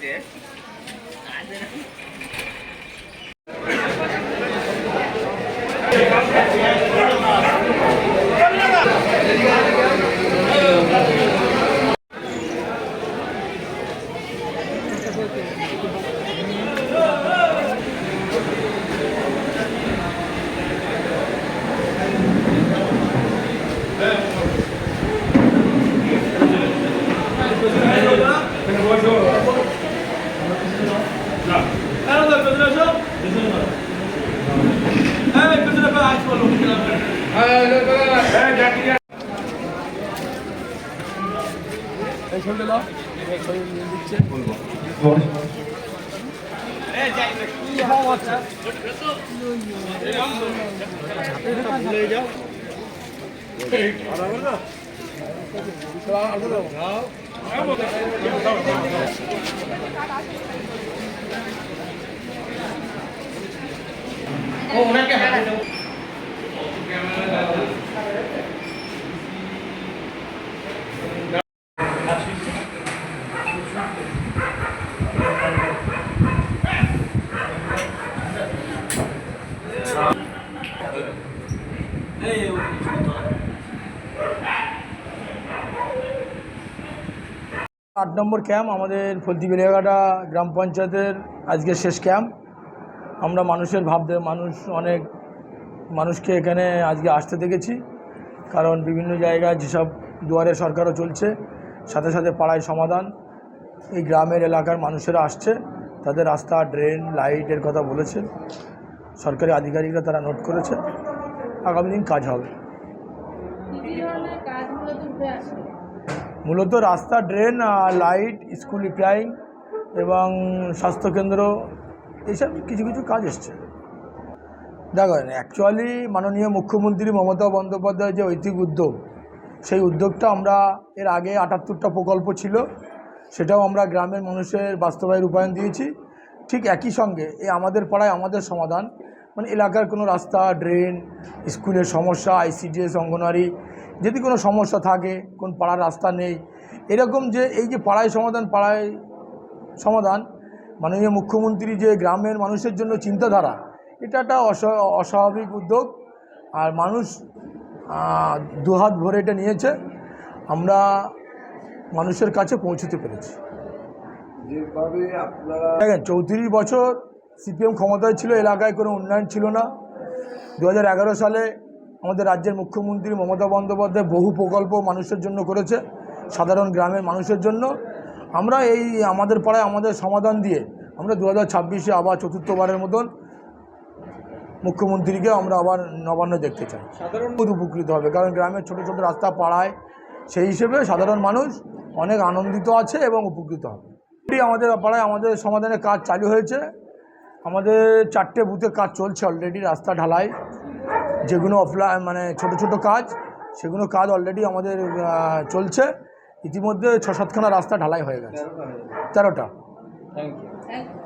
this. I don't. এই ছবিটা দাও এই আট নম্বর ক্যাম্প আমাদের ফলতি বেলিয়াঘাটা গ্রাম পঞ্চায়েতের আজকে শেষ ক্যাম্প। আমরা মানুষের ভাবতে, মানুষ অনেক মানুষকে এখানে আজকে আসতে দেখেছি। কারণ বিভিন্ন জায়গায় যেসব দুয়ারে সরকারও চলছে, সাথে সাথে পাড়ায় সমাধান। এই গ্রামের এলাকার মানুষেরা আসছে, তাদের রাস্তা, ড্রেন, লাইটের কথা বলেছে। সরকারি আধিকারিকরা তারা নোট করেছে। আগামী দিন কাজ হবে। মূলত রাস্তা ড্রেন লাইট স্কুল রিপেয়ারিং এবং স্বাস্থ্যকেন্দ্র এইসব কিছু কিছু কাজ এসছে। দেখেন অ্যাকচুয়ালি মাননীয় মুখ্যমন্ত্রী মমতা বন্দ্যোপাধ্যায়ের যে ঐতিক উদ্যোগ সেই উদ্যোগটা আমরা এর আগে আটাত্তরটা প্রকল্প ছিল সেটাও আমরা গ্রামের মানুষের বাস্তবায় রূপায়ণ দিয়েছি। ঠিক একই সঙ্গে এই আমাদের পাড়ায় আমাদের সমাধান মানে এলাকার কোনো রাস্তা ড্রেন স্কুলের সমস্যা আইসিডিএস অঙ্গনওয়াড়ি যদি কোনো সমস্যা থাকে কোন পাড়ার রাস্তা নেই এরকম যে এই যে পাড়ায় সমাধান পাড়ায় সমাধান মাননীয় মুখ্যমন্ত্রী যে গ্রামের মানুষের জন্য চিন্তাধারা এটা একটা অস্বা- অস্বাভাবিক উদ্যোগ। আর মানুষ দুহাত ভরে এটা নিয়েছে। আমরা মানুষের কাছে পৌঁছতে পেরেছি। দেখেন চৌত্রিশ বছর সিপিএম ক্ষমতায় ছিল এলাকায় কোনো উন্নয়ন ছিল না। দু হাজার এগারো সালে আমাদের রাজ্যের মুখ্যমন্ত্রী মমতা বন্দ্যোপাধ্যায় বহু প্রকল্প মানুষের জন্য করেছে সাধারণ গ্রামের মানুষের জন্য। আমরা এই আমাদের পাড়ায় আমাদের সমাধান দিয়ে আমরা দু হাজার ছাব্বিশে আবার চতুর্থবারের মতন মুখ্যমন্ত্রীকে আমরা আবার নবান্ন দেখতে চাই। সাধারণ উপকৃত হবে কারণ গ্রামের ছোট ছোট রাস্তা পাড়ায় সেই হিসেবে সাধারণ মানুষ অনেক আনন্দিত আছে এবং উপকৃত হবে। আমাদের পাড়ায় আমাদের সমাধানের কাজ চালু হয়েছে। আমাদের চারটে বুথে কাজ চলছে অলরেডি রাস্তা ঢালাই যেগুলো অফলাইন মানে ছোট ছোট কাজ সেগুলো কাজ অলরেডি আমাদের চলছে। ইতিমধ্যে ছ সাতখানা রাস্তা ঢালাই হয়ে গেছে। তেরোটা। Thank you